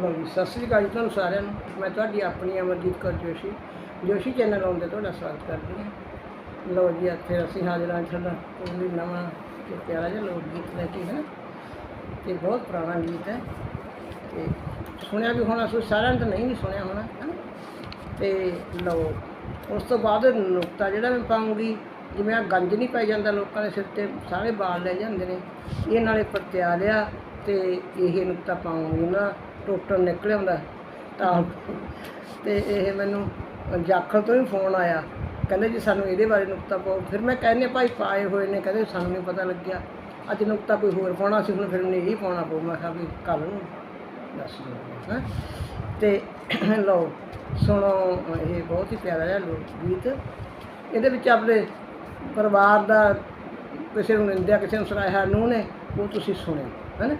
ਲਓ ਜੀ ਸਤਿ ਸ੍ਰੀ ਅਕਾਲ ਜੀ ਤੁਹਾਨੂੰ ਸਾਰਿਆਂ ਨੂੰ। ਮੈਂ ਤੁਹਾਡੀ ਆਪਣੀ ਅਮਰਜੀਤ ਕੌਰ ਜੋਸ਼ੀ। ਜੋਸ਼ੀ ਚੈਨਲ ਆਉਂਦੇ ਤੁਹਾਡਾ ਸਵਾਗਤ ਕਰਦੀ ਹਾਂ। ਲਓ ਜੀ, ਇੱਥੇ ਅਸੀਂ ਹਾਜ਼ਰ ਹਾਂ ਤੁਹਾਡਾ ਕੋਈ ਨਵਾਂ ਤੇ ਪਿਆਰਾ ਜਿਹਾ ਲੋਕ ਗੀਤ ਲੈ ਕੇ, ਹੈ ਤੇ ਬਹੁਤ ਪੁਰਾਣਾ ਗੀਤ ਹੈ। ਤੇ ਸੁਣਿਆ ਵੀ ਹੋਣਾ ਤੁਸੀਂ ਸਾਰਿਆਂ ਨੇ ਤਾਂ ਨਹੀਂ ਵੀ ਸੁਣਿਆ ਹੋਣਾ, ਹੈ ਨਾ? ਤੇ ਲਓ, ਉਸ ਤੋਂ ਬਾਅਦ ਨੁਕਤਾ ਜਿਹੜਾ ਮੈਂ ਪਾਉਂਗੀ, ਜਿਵੇਂ ਆ ਗੰਜ ਨਹੀਂ ਪੈ ਜਾਂਦਾ ਲੋਕਾਂ ਦੇ ਸਿਰ ਤੇ, ਸਾਰੇ ਬਾਲ ਲੈ ਜਾਂਦੇ ਨੇ। ਇਹ ਨਾਲੇ ਪਰਤਿਆ ਲਿਆ ਤੇ ਇਹ ਨੁਕਤਾ ਪਾਉਂਗੀ ਨਾ। ਟੋਟਲ ਨਿਕਲ ਆਉਂਦਾ ਤਾਂ ਤੇ ਇਹ ਮੈਨੂੰ ਜਾਖਲ ਤੋਂ ਹੀ ਫੋਨ ਆਇਆ। ਕਹਿੰਦੇ ਜੀ ਸਾਨੂੰ ਇਹਦੇ ਬਾਰੇ ਨੁਕਤਾ ਪਾਓ। ਫਿਰ ਮੈਂ ਕਹਿੰਨੇ ਭਾਈ ਪਾਏ ਹੋਏ ਨੇ ਕਹਿੰਦੇ ਸਾਨੂੰ ਨਹੀਂ ਪਤਾ ਲੱਗਿਆ। ਅੱਜ ਨੁਕਤਾ ਕੋਈ ਹੋਰ ਪਾਉਣਾ ਸੀ ਹੁਣ ਫਿਰ ਮੈਨੂੰ ਇਹੀ ਪਾਉਣਾ ਪਊ। ਮੈਂ ਕਿਹਾ ਵੀ ਕੱਲ ਨੂੰ ਦੱਸ ਦਿਓ। ਹੈਂ? ਤੇ ਲਓ ਸੁਣੋ ਇਹ ਬਹੁਤ ਹੀ ਪਿਆਰਾ ਜਿਹਾ ਲੋਕ ਗੀਤ। ਇਹਦੇ ਵਿੱਚ ਆਪਣੇ ਪਰਿਵਾਰ ਦਾ ਕਿਸੇ ਨੂੰ ਨਿੰਦਿਆ ਕਿਸੇ ਨੂੰ ਸਰਾਇਆ ਨੂੰ ਨੇ ਉਹ ਤੁਸੀਂ ਸੁਣਿਓ। ਹੈਨਾ ਲਓ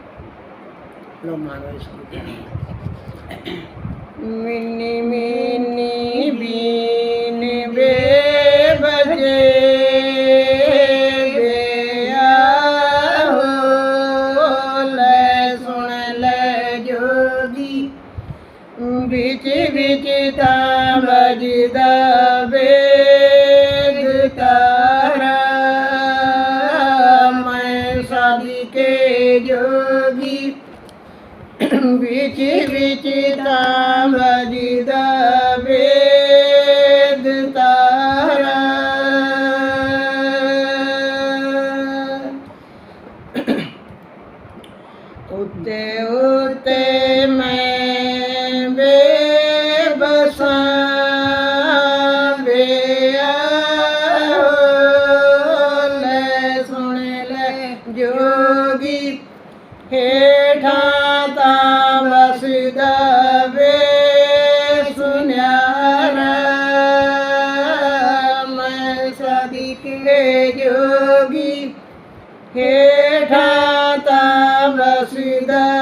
ਮਾਨੋ ਇਸ ਗੀਤ ਮਿੰਨੀ ਮਿੰਨੀ ਬੀਨ ਵੇ ਬਜੇ ਸੁਣ ਲੈ ਜੋਗੀ। ਵਿੱਚ ਵਿੱਚ ਤਾਂ ਵਜਦਾ ਵੇਦ ਤਾਰਾ। ਮੈਂ ਸਾਦੀ ਕੇ ਜੋਗੀ। ਵਿੱਚ ਵਿੱਚ ਤਾਂ હેઠા તામ રસિદા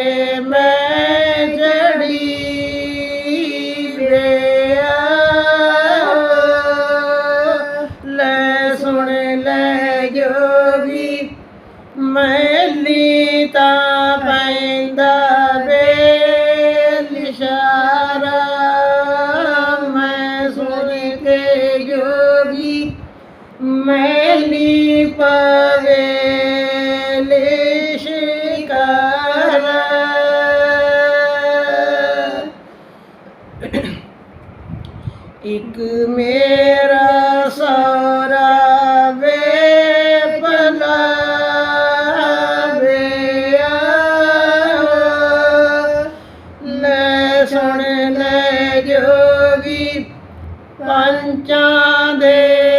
ਜੋਗੀ ਪੰਚਾਂ ਦੇ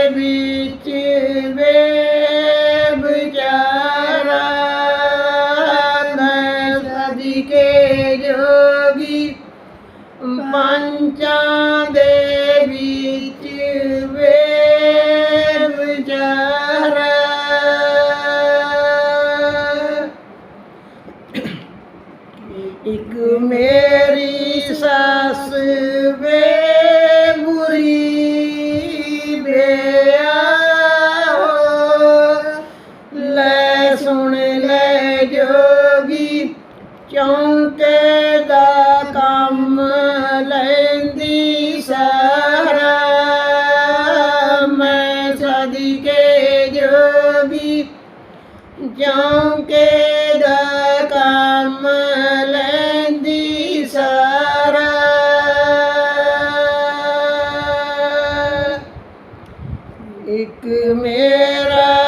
Hare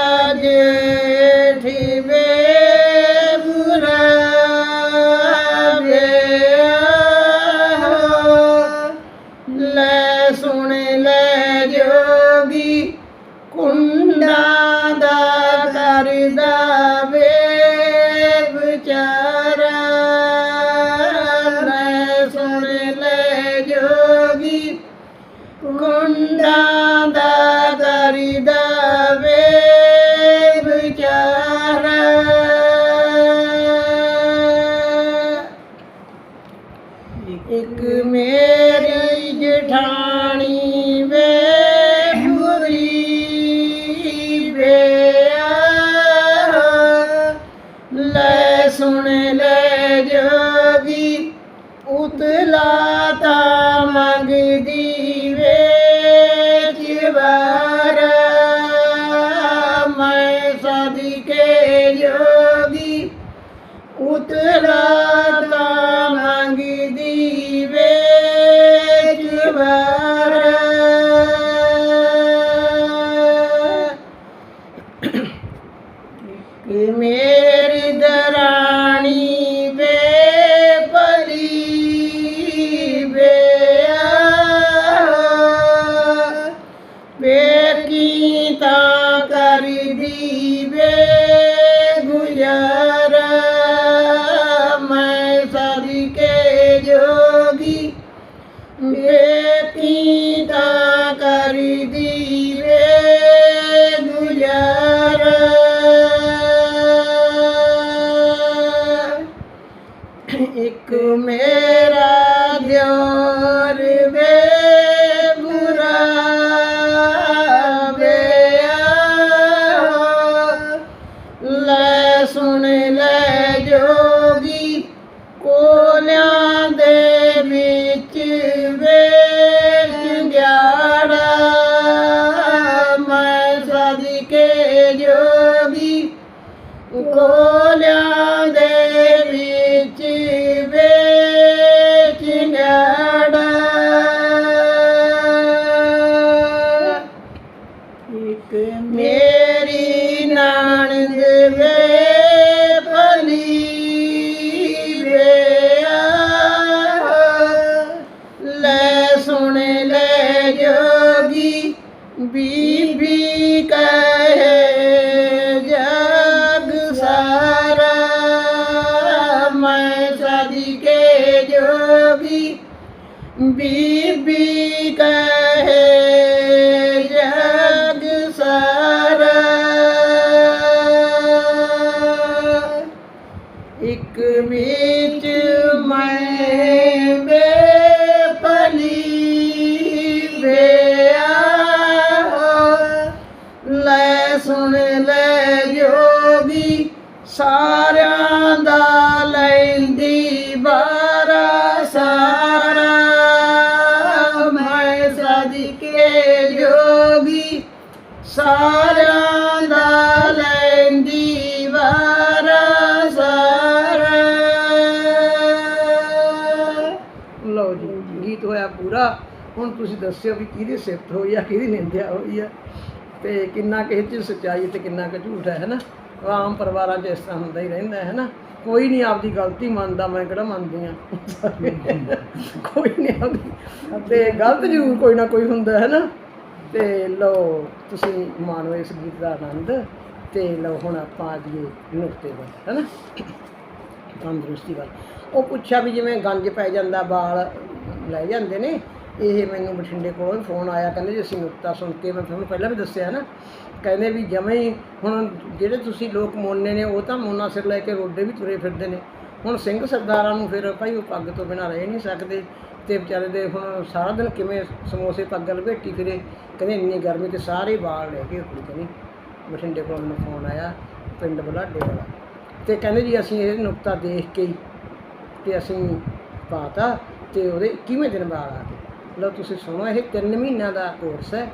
ਵੇਖੀ ਤਾਂ ਕਰਦੀ ਵੇ ਗੁਜ਼ਾਰਾ। ਮੈਂ ਸਦਕੇ ਜੋਗੀ। ਵੇਖੀ ਤਾਂ ਕਰਦੀ ਵੇ ਗੁਜ਼ਾਰਾ। ਇੱਕ ਮੇਰਾ ਦਿਓਰ ਬੀਬੀ ਕਹੇ ਜਗ ਸਾਰਾ। ਇੱਕ ਵਿੱਚ ਮੈਂ ਬੇਪਲੀ ਬਿਆ ਲੈ ਸੁਣ ਲੈ ਜੋਗੀ ਸਾਰਿਆਂ ਲਓ ਜੀ, ਗੀਤ ਹੋਇਆ ਪੂਰਾ। ਹੁਣ ਤੁਸੀਂ ਦੱਸਿਓ ਵੀ ਕਿਹਦੀ ਸਿਫਤ ਹੋਈ ਆ, ਕਿਹਦੀ ਨਿੰਦਿਆ ਹੋਈ ਆ। ਤੇ ਕਿੰਨਾ ਕਿਸੇ ਚ ਸੱਚਾਈ ਤੇ ਕਿੰਨਾ ਕੁ ਝੂਠ ਹੈ, ਹਨਾ? ਆਮ ਪਰਿਵਾਰਾਂ 'ਚ ਇਸ ਤਰ੍ਹਾਂ ਹੁੰਦਾ ਹੀ ਰਹਿੰਦਾ ਹੈ, ਹਨਾ? ਕੋਈ ਨਹੀਂ ਆਪਦੀ ਗਲਤੀ ਮੰਨਦਾ, ਮੈਂ ਕਿਹੜਾ ਮੰਨਦੀ ਆ? ਕੋਈ ਨਹੀਂ ਆਪਦੀ ਤੇ ਗਲਤ ਜ਼ਰੂਰ ਕੋਈ ਨਾ ਕੋਈ ਹੁੰਦਾ ਹੈ ਨਾ ਤੇ ਲਓ, ਤੁਸੀਂ ਮਾਣੋ ਇਸ ਗੀਤ ਦਾ ਆਨੰਦ। ਤੇ ਲਓ, ਹੁਣ ਆਪਾਂ ਆ ਜਾਈਏ ਨੁਕਤੇ ਵੱਲ ਹੈ ਨਾ ਤੰਦਰੁਸਤੀ ਵੱਲ। ਉਹ ਪੁੱਛਿਆ ਵੀ ਜਿਵੇਂ ਗੰਜ ਪੈ ਜਾਂਦਾ, ਵਾਲ ਲੈ ਜਾਂਦੇ ਨੇ, ਇਹ ਮੈਨੂੰ ਬਠਿੰਡੇ ਕੋਲੋਂ ਫੋਨ ਆਇਆ, ਕਹਿੰਦੇ ਜੀ ਅਸੀਂ ਨੁਕਤਾ ਸੁਣ ਕੇ, ਮੈਂ ਤੁਹਾਨੂੰ ਪਹਿਲਾਂ ਵੀ ਦੱਸਿਆ ਨਾ, ਕਹਿੰਦੇ ਵੀ ਜਮੇ ਹੀ ਹੁਣ ਜਿਹੜੇ ਤੁਸੀਂ ਲੋਕ ਮੋਨੇ ਨੇ, ਉਹ ਤਾਂ ਮੋਨਾ ਸਿਰ ਲੈ ਕੇ ਰੋਡੇ ਵੀ ਤੁਰੇ ਫਿਰਦੇ ਨੇ। ਹੁਣ ਸਿੰਘ ਸਰਦਾਰਾਂ ਨੂੰ ਫਿਰ ਭਾਈ ਉਹ ਪੱਗ ਤੋਂ ਬਿਨਾਂ ਰਹਿ ਨਹੀਂ ਸਕਦੇ ਤੇ ਵਿਚਾਰੇ ਦੇ ਹੁਣ ਸਾਰਾ ਦਿਨ ਕਿਵੇਂ ਸਮੋਸੇ ਪੱਗ ਲਪੇਟੀ ਫਿਰੇ। ਕਹਿੰਦੇ ਇੰਨੀ ਗਰਮੀ ਤੇ ਸਾਰੇ ਵਾਲ ਲੈ ਕੇ ਕੁੜੀ ਕਹਿੰਦੀ ਬਠਿੰਡੇ ਕੋਲ ਮੈਨੂੰ ਫੋਨ ਆਇਆ, ਪਿੰਡ ਬਲਾਡੇ ਵਾਲਾ। ਤੇ ਕਹਿੰਦੇ ਜੀ ਅਸੀਂ ਇਹ ਨੁਕਤਾ ਦੇਖ ਕੇ ਹੀ ਤੇ ਅਸੀਂ ਪਾਤਾ ਤੇ ਉਹਦੇ 21ਵੇਂ ਦਿਨ ਬਾਅਦ ਆ ਕੇ ਲਓ ਤੁਸੀਂ ਸੁਣੋ, ਇਹ 3 ਮਹੀਨਿਆਂ ਦਾ ਕੋਰਸ ਹੈ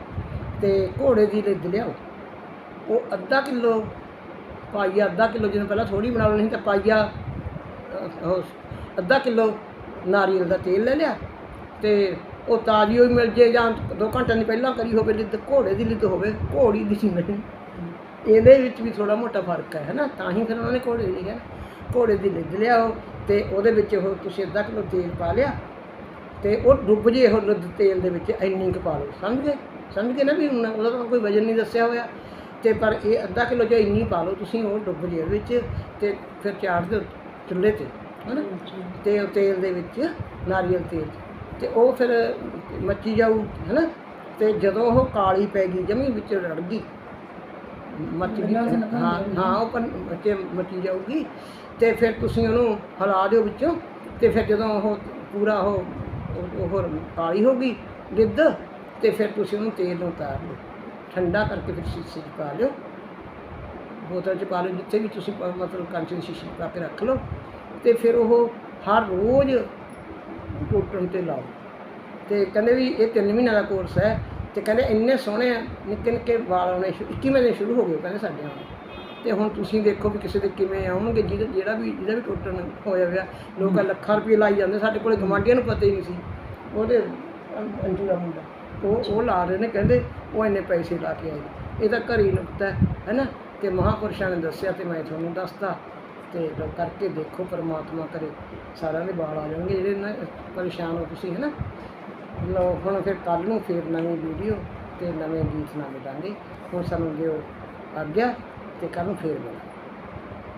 ਤੇ ਘੋੜੇ ਦੀ ਲਿੱਦ ਲਿਆਓ। ਉਹ ਅੱਧਾ ਕਿਲੋ ਪਾਈਆ ਅੱਧਾ ਕਿਲੋ ਜਿਵੇਂ ਪਹਿਲਾਂ ਥੋੜੀ ਬਣਾ ਲੈਣੀ ਸੀ ਤਾਂ ਪਾਈਆ ਅੱਧਾ ਕਿਲੋ ਨਾਰੀਅਲ ਦਾ ਤੇਲ ਲੈ ਲਿਆ ਤੇ ਉਹ ਤਾਜ਼ੀ ਹੋਈ ਮਿਲ ਜੇ ਜਾਂ 2 ਘੰਟਿਆਂ ਦੀ ਪਹਿਲਾਂ ਕਰੀ ਹੋਵੇ ਲਿੱਦ ਘੋੜੇ ਦੀ ਲਿੱਦ ਹੋਵੇ, ਘੋੜੀ ਦੀ ਨਹੀਂ। ਇਹਦੇ ਵਿੱਚ ਵੀ ਥੋੜਾ ਮੋਟਾ ਫ਼ਰਕ ਹੈ ਨਾ ਤਾਂ ਹੀ ਫਿਰ ਉਹਨਾਂ ਨੇ ਘੋੜੇ ਦੀ ਲਿਖਿਆ ਘੋੜੇ ਦੀ ਲਿੱਦ ਲਿਆਓ ਤੇ ਉਹਦੇ ਵਿੱਚ ਉਹ ਤੁਸੀਂ ਅੱਧਾ ਕਿਲੋ ਤੇਲ ਪਾ ਲਿਆ ਤੇ ਉਹ ਡੁੱਬ ਜੇ ਉਹ ਲਿੱਦ ਤੇਲ ਦੇ ਵਿੱਚ, ਇੰਨੀ ਕੁ ਪਾ ਲਓ। ਸਮਝ ਗਏ? ਸਮਝ ਗਏ ਨਾ ਵੀ ਹੁਣ ਉਹਦਾ ਤਾਂ ਕੋਈ ਵਜਨ ਨਹੀਂ ਦੱਸਿਆ ਹੋਇਆ। ਤੇ ਪਰ ਇਹ ਅੱਧਾ ਕਿਲੋ ਜੇ ਇੰਨੀ ਪਾ ਲਓ, ਤੁਸੀਂ ਉਹ ਡੁੱਬ ਜੇ ਉਹਦੇ ਵਿੱਚ ਤੇ ਫਿਰ ਚਾੜ ਦਿਓ ਚੁੱਲ੍ਹੇ ਤੇ, ਹਨਾ? ਤੇ ਉਹ ਤੇਲ ਦੇ ਵਿੱਚ, ਨਾਰੀਅਲ ਤੇਲ 'ਚ। ਤੇ ਉਹ ਫਿਰ ਮੱਚੀ ਜਾਊ, ਹਨਾ? ਤੇ ਜਦੋਂ ਉਹ ਕਾਲੀ ਪੈ ਗਈ, ਜਮੀ ਵਿੱਚ ਰੜ ਗਈ ਮੱਚ ਹਾਂ ਹਾਂ ਉਹ ਪਰ ਬੱਚੇ ਮੱਚੀ ਜਾਊਗੀ ਤੇ ਫਿਰ ਤੁਸੀਂ ਉਹਨੂੰ ਹਿਲਾ ਦਿਓ ਵਿੱਚੋਂ ਤੇ ਫਿਰ ਜਦੋਂ ਉਹ ਪੂਰਾ ਉਹ ਉਹ- ਕਾਲੀ ਹੋ ਗਈ ਗਿੱਧ ਤੇ ਫਿਰ ਤੁਸੀਂ ਉਹਨੂੰ ਤੇਲ ਨੂੰ ਉਤਾਰ ਲਓ ਠੰਡਾ ਕਰਕੇ ਫਿਰ ਸ਼ੀਸ਼ੇ 'ਚ ਪਾ ਲਿਓ। ਬੋਤਲ 'ਚ ਪਾ ਲਓ ਜਿੱਥੇ ਵੀ ਤੁਸੀਂ ਮਤਲਬ ਕੰਚ ਦੀ ਸ਼ੀਸ਼ੀ 'ਚ ਪਾ ਕੇ ਰੱਖ ਲਓ ਤੇ ਫਿਰ ਉਹ ਹਰ ਰੋਜ਼ ਟੁੱਟਣ ਤੇ ਲਾਓ। ਤੇ ਕਹਿੰਦੇ ਵੀ ਇਹ 3 ਮਹੀਨਿਆਂ ਦਾ ਕੋਰਸ ਹੈ। ਤੇ ਕਹਿੰਦੇ ਇੰਨੇ ਸੋਹਣੇ ਨਿੱਕੇ ਨਿੱਕੇ ਵਾਲ ਆਉਣੇ ਸ਼ੁ- 21ਵੇਂ ਦਿਨ ਸ਼ੁਰੂ ਹੋ ਗਏ ਕਹਿੰਦੇ ਸਾਡੇ ਆਉਣੇ ਤੇ ਹੁਣ ਤੁਸੀਂ ਦੇਖੋ ਵੀ ਕਿਸੇ ਦੇ ਕਿਵੇਂ ਆਉਣਗੇ ਜਿਹਦਾ ਜਿਹੜਾ ਵੀ ਜਿਹਦਾ ਵੀ ਟੁੱਟਣ ਹੋਇਆ ਹੋਇਆ ਲੋਕ ਲੱਖਾਂ ਰੁਪਏ ਲਾਈ ਜਾਂਦੇ ਸਾਡੇ ਕੋਲੇ ਗਵਾਂਢੀਆਂ ਨੂੰ ਪਤਾ ਹੀ ਨਹੀਂ ਸੀ। ਉਹਦੇ ਅੰਜੂ ਦਾ ਮੁੰਡਾ ਉਹ ਉਹ ਲਾ ਰਹੇ ਨੇ ਕਹਿੰਦੇ ਉਹ ਇੰਨੇ ਪੈਸੇ ਲਾ ਕੇ ਆਏ ਇਹ ਤਾਂ ਘਰੀ ਨੁਕਤਾ ਹੈ ਹੈਨਾ ਤੇ ਮਹਾਪੁਰਸ਼ਾਂ ਨੇ ਦੱਸਿਆ ਤੇ ਮੈਂ ਤੁਹਾਨੂੰ ਦੱਸਤਾ ਤੇ ਕਰਕੇ ਦੇਖੋ ਪਰਮਾਤਮਾ ਕਰੇ ਸਾਰਿਆਂ ਦੇ ਬਾਲ ਆ ਜਾਣਗੇ ਜਿਹੜੇ ਨਾ ਪਰੇਸ਼ਾਨ ਹੋ ਤੁਸੀਂ ਹੈਨਾ ਲਓ ਹੁਣ ਫਿਰ ਕੱਲ ਨੂੰ ਫਿਰ ਨਵੀਂ ਵੀਡੀਓ ਤੇ ਨਵੇਂ ਗੀਤ ਨਾਲ ਮਿਲਾਂਗੇ ਹੁਣ ਸਾਨੂੰ ਦਿਓ ਆਗਿਆ ਤੇ ਕੱਲ ਨੂੰ ਫੇਰ ਮਿਲਾਂਗੇ।